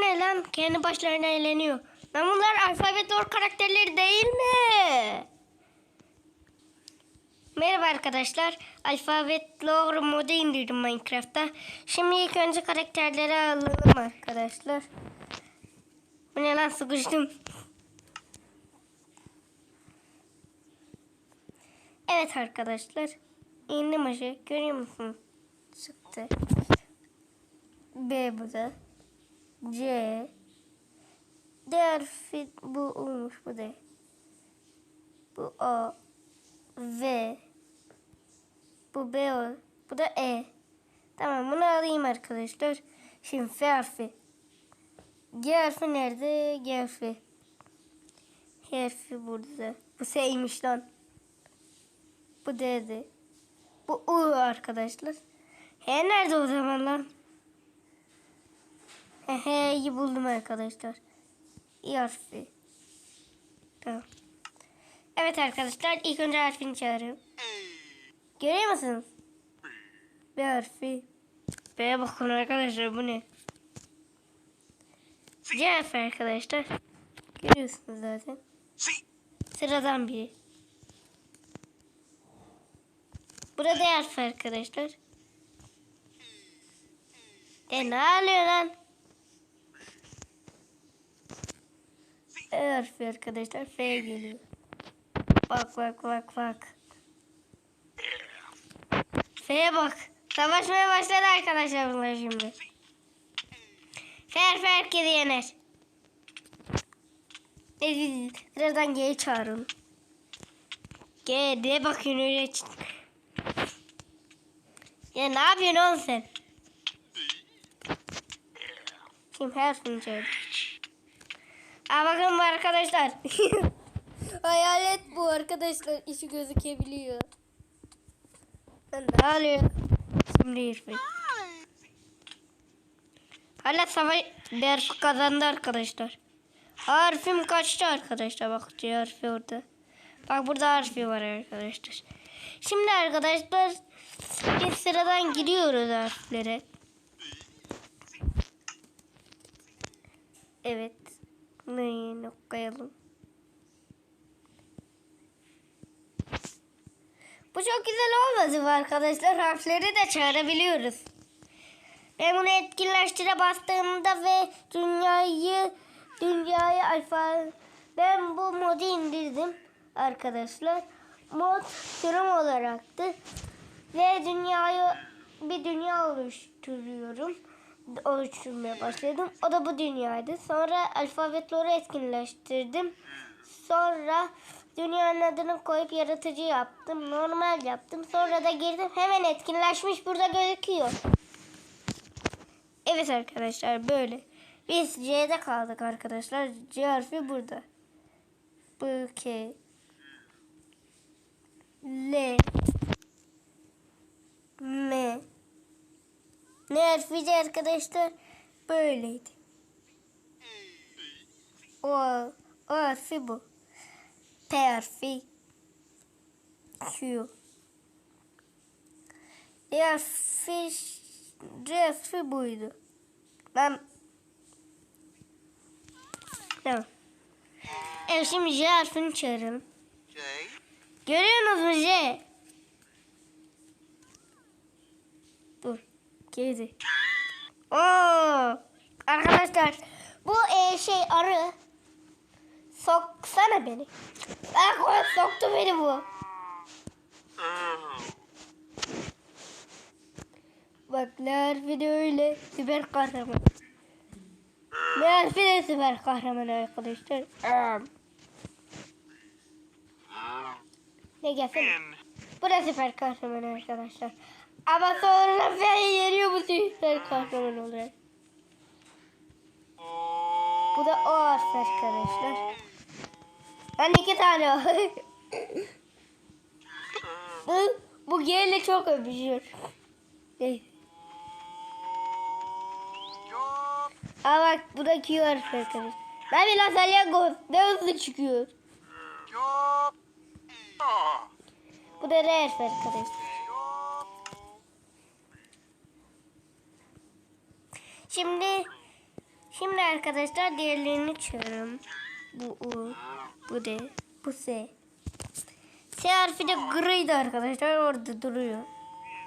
ne lan? Kendi başlarına eğleniyor. Lan bunlar alfabet doğru karakterleri değil mi? Merhaba arkadaşlar. Alfabet Lore modu indirdim Minecraft'ta. Şimdi ilk önce karakterleri alalım arkadaşlar. Bu ne lan sıkıştım. Evet arkadaşlar. İndim aşağı. Görüyor musun? Çıktı. B bu da. C. D harfi bu olmuş bu D. Bu A. V. Bu B o. Bu da E. Tamam bunu alayım arkadaşlar. Şimdi F harfi. G harfi nerede? G harfi. H harfi burada. Bu S'ymiş lan. Bu D'di. Bu U arkadaşlar. H nerede o zaman lan? He H'yi buldum arkadaşlar. İ harfi. Tamam. Evet arkadaşlar ilk önce harfini çağırıyorum. Görüyor musunuz? B harfi. B'ye bakın arkadaşlar bu ne? C harfi arkadaşlar. Görüyorsunuz zaten. Sıradan biri. Burada D harfi arkadaşlar. E ne alıyor lan? E harfi arkadaşlar. F geliyor. Bak bak bak bak. F'ye bak. Savaşmaya başladı arkadaşlar bunlar şimdi. Fer fer kedi yener. Sıradan G'yi çağırın. G diye bakıyorsun öyle. Ya ne yapıyorsun oğlum sen? Kim her çağırdı. Aa bakın bu arkadaşlar. Hayalet bu arkadaşlar. İşi gözükebiliyor. Ne oluyor? Şimdi İrfan. Hala savaş dersi kazandı arkadaşlar. Harfim kaçtı arkadaşlar. Bak C harfi orada. Bak burada harfi var arkadaşlar. Şimdi arkadaşlar biz sıradan giriyoruz harflere. Evet. Neyi koyalım. Bu çok güzel olmadı mı arkadaşlar? Harfleri de çağırabiliyoruz. Ben bunu etkinleştire bastığımda ve dünyayı dünyayı alfa ben bu modu indirdim arkadaşlar. Mod sürüm olaraktı. Ve dünyayı bir dünya oluşturuyorum. Oluşturmaya başladım. O da bu dünyaydı. Sonra alfabetleri etkinleştirdim. Sonra dünyanın adını koyup yaratıcı yaptım. Normal yaptım. Sonra da girdim. Hemen etkinleşmiş burada gözüküyor. Evet arkadaşlar böyle. Biz C'de kaldık arkadaşlar. C harfi burada. B, K, L, M. Ne harfi de arkadaşlar böyleydi. O, o harfi bu. P harfi Q. D harfi D harfi buydu. Ben Tamam. Evet şimdi J harfini çağıralım. J. Görüyorsunuz mu J? Dur. Gezi. Oo! Arkadaşlar bu e, şey arı. Soksana beni. Bak soktu beni bu. Bak ne harfi de öyle. Süper kahraman. Harfi de süper kahraman arkadaşlar. Ne gelsene. Bu da süper kahraman arkadaşlar. Ama sonra ben yeniyor bu süper kahraman olarak. Bu da o harf arkadaşlar. Ben iki tane. Bu- bu G ile çok öpüşüyor. Aa bak bu da Q harfi arkadaşlar. Ben bir salyangoz. Ne hızlı çıkıyor. Bu da R harfi arkadaşlar. Şimdi Şimdi arkadaşlar diğerlerini çağırıyorum. Bu U, bu D, bu S. S harfi de griydi arkadaşlar orada duruyor.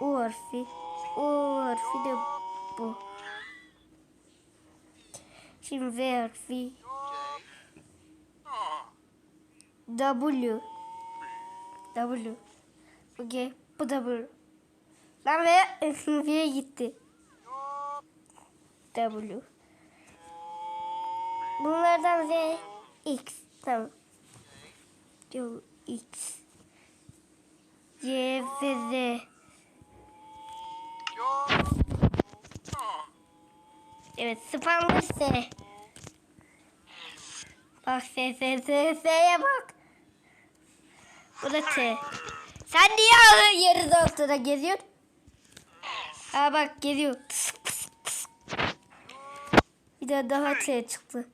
U harfi, U harfi de bu. Şimdi V harfi. W. W. Bu G, bu W. Lan V, V'ye gitti. W. Bunlardan V, X. Tamam. Yo, X. Y ve Z. Evet, spamlı S. Bak S, S, S, S'ye bak. Bu da T. Sen niye yarı ortada geziyorsun? Ha bak geziyor. Tıs, tıs, tıs. Bir daha T çıktı.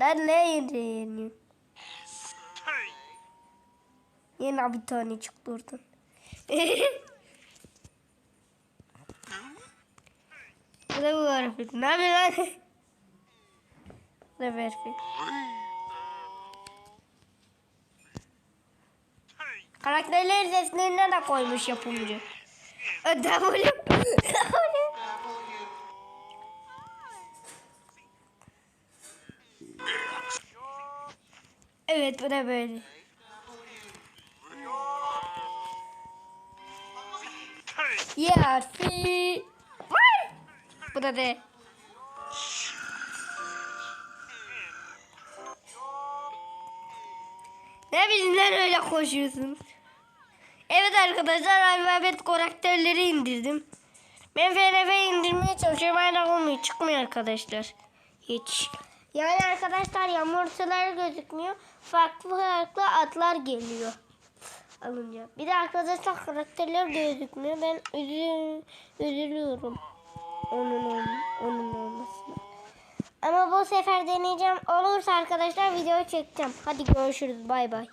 Lan ne yeni yeni? Hey. Yeni bir tane çıktı oradan. Bu da bu harfi. Ne yapıyor lan? Bu da. Hey. Karakterlerin seslerine de koymuş yapımcı. Ö, evet bu da böyle. Hey. Y harfi. Vay! Bu da D. Ne bizimden öyle koşuyorsunuz? Evet arkadaşlar alfabet karakterleri indirdim. Ben FNF indirmeye çalışıyorum hala olmuyor. Çıkmıyor arkadaşlar. Hiç. Yani arkadaşlar yağmursular gözükmüyor. Farklı farklı atlar geliyor. Alınca. Bir de arkadaşlar karakterler gözükmüyor. Ben üzül, üzülüyorum. Onun, onun, onun olmasına. Ama bu sefer deneyeceğim. Olursa arkadaşlar video çekeceğim. Hadi görüşürüz. Bay bay.